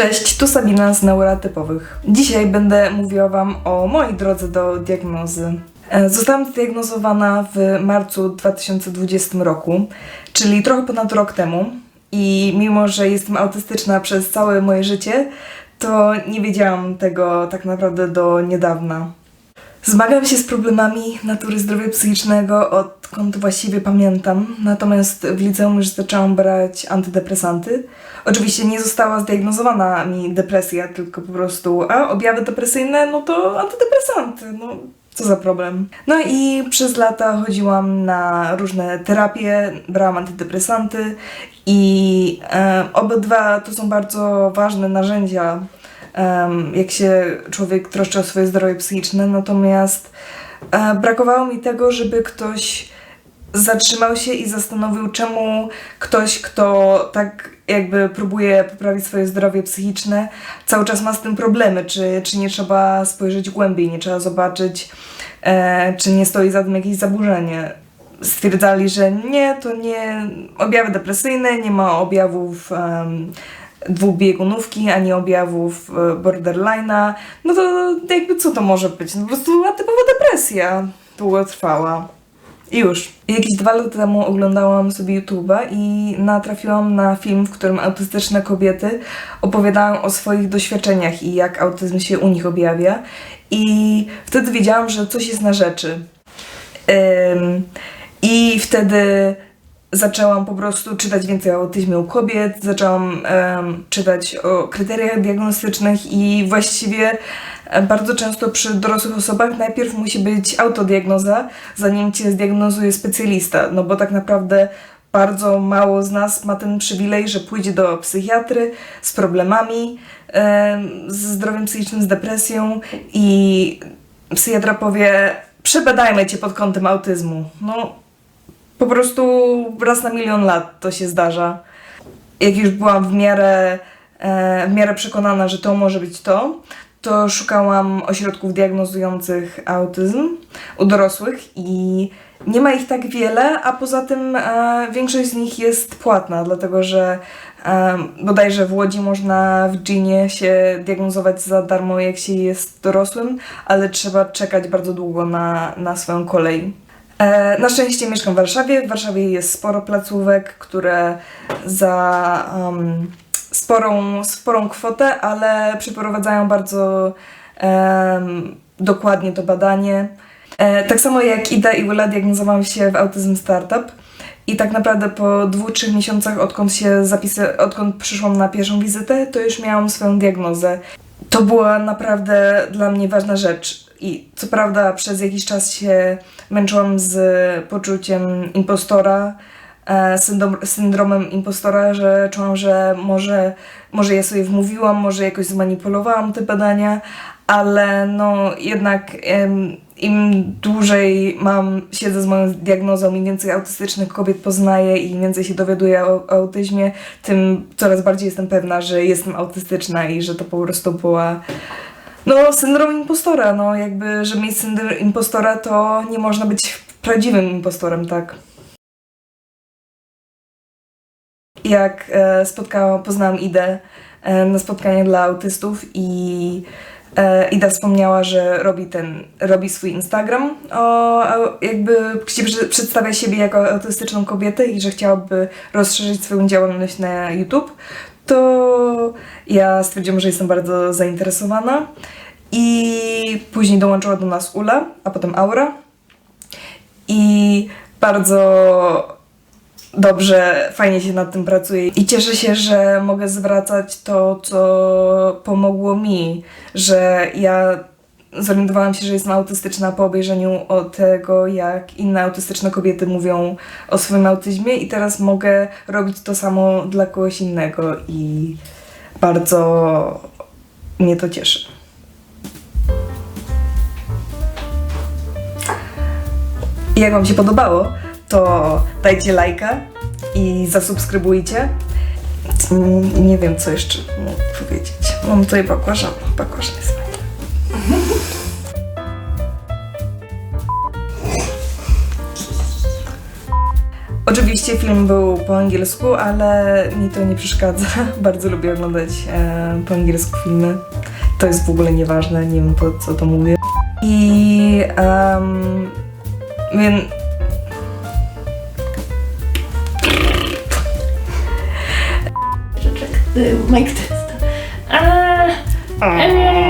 Cześć, tu Sabina z Neurotypowych. Dzisiaj będę mówiła Wam o mojej drodze do diagnozy. E, Zostałam zdiagnozowana w marcu 2020 roku, czyli trochę ponad rok temu. I mimo, że jestem autystyczna przez całe moje życie, to nie wiedziałam tego tak naprawdę do niedawna. Zmagam się z problemami natury zdrowia psychicznego odkąd właściwie pamiętam, natomiast w liceum już zaczęłam brać antydepresanty. Oczywiście nie została zdiagnozowana mi depresja, tylko po prostu, a objawy depresyjne, no to antydepresanty, no co za problem. No i przez lata chodziłam na różne terapie, brałam antydepresanty i e, obydwa to są bardzo ważne narzędzia jak się człowiek troszczy o swoje zdrowie psychiczne, natomiast e, brakowało mi tego, żeby ktoś zatrzymał się i zastanowił, czemu ktoś, kto tak jakby próbuje poprawić swoje zdrowie psychiczne, cały czas ma z tym problemy, czy, czy nie trzeba spojrzeć głębiej, nie trzeba zobaczyć, e, czy nie stoi za tym jakieś zaburzenie. Stwierdzali, że nie, to nie objawy depresyjne, nie ma objawów em, dwubiegunówki, ani objawów e, borderline'a, no to jakby co to może być? No po prostu atypowa depresja długotrwała. I już. Jakieś dwa lata temu oglądałam sobie YouTube'a i natrafiłam na film, w którym autystyczne kobiety opowiadają o swoich doświadczeniach i jak autyzm się u nich objawia. I wtedy wiedziałam, że coś jest na rzeczy. I wtedy zaczęłam po prostu czytać więcej o autyzmie u kobiet, zaczęłam em, czytać o kryteriach diagnostycznych i właściwie bardzo często przy dorosłych osobach najpierw musi być autodiagnoza, zanim cię zdiagnozuje specjalista, no bo tak naprawdę bardzo mało z nas ma ten przywilej, że pójdzie do psychiatry z problemami, em, ze zdrowiem psychicznym, z depresją i psychiatra powie przebadajmy cię pod kątem autyzmu. No, po prostu raz na milion lat to się zdarza. Jak już byłam w miarę, e, w miarę przekonana, że to może być to, to szukałam ośrodków diagnozujących autyzm u dorosłych i nie ma ich tak wiele, a poza tym e, większość z nich jest płatna, dlatego że e, bodajże w Łodzi można w Ginie się diagnozować za darmo, jak się jest dorosłym, ale trzeba czekać bardzo długo na, na swoją kolej. E, Na szczęście mieszkam w Warszawie. W Warszawie jest sporo placówek, które za um, sporą, sporą kwotę, ale przeprowadzają bardzo em, dokładnie to badanie. E, tak samo jak Ida i Willa diagnozowałam się w Autyzm Startup. I tak naprawdę po dwóch, trzech miesiącach, odkąd się zapisy, odkąd przyszłam na pierwszą wizytę, to już miałam swoją diagnozę. To była naprawdę dla mnie ważna rzecz. I co prawda przez jakiś czas się męczyłam z poczuciem impostora, e, syndrom, syndromem impostora, że czułam, że może, może ja sobie wmówiłam, może jakoś zmanipulowałam te badania, ale no jednak em, im dłużej mam, siedzę z moją diagnozą, im więcej autystycznych kobiet poznaję i im więcej się dowiaduję o, o autyzmie, tym coraz bardziej jestem pewna, że jestem autystyczna i że to po prostu była no, syndrom impostora, no jakby, żeby mieć syndrom impostora, to nie można być prawdziwym impostorem, tak. Jak e, spotkałam, poznałam Idę e, na spotkanie dla autystów i e, Ida wspomniała, że robi ten, robi swój Instagram, o, jakby gdzie przedstawia siebie jako autystyczną kobietę i że chciałaby rozszerzyć swoją działalność na YouTube, to ja stwierdziłam, że jestem bardzo zainteresowana i później dołączyła do nas Ula, a potem Aura. I bardzo dobrze, fajnie się nad tym pracuje. I cieszę się, że mogę zwracać to, co pomogło mi, że ja zorientowałam się, że jestem autystyczna po obejrzeniu o tego, jak inne autystyczne kobiety mówią o swoim autyzmie i teraz mogę robić to samo dla kogoś innego i bardzo mnie to cieszy. Jak Wam się podobało, to dajcie lajka i zasubskrybujcie. Mm, Nie wiem, co jeszcze powiedzieć. Mam tutaj bakłażan. Bakłażan jest Oczywiście film był po angielsku, ale mi to nie przeszkadza. Bardzo lubię oglądać e, po angielsku filmy. To jest w ogóle nieważne, nie wiem po co to mówię. I um, więc y, Mike Testa. A, e,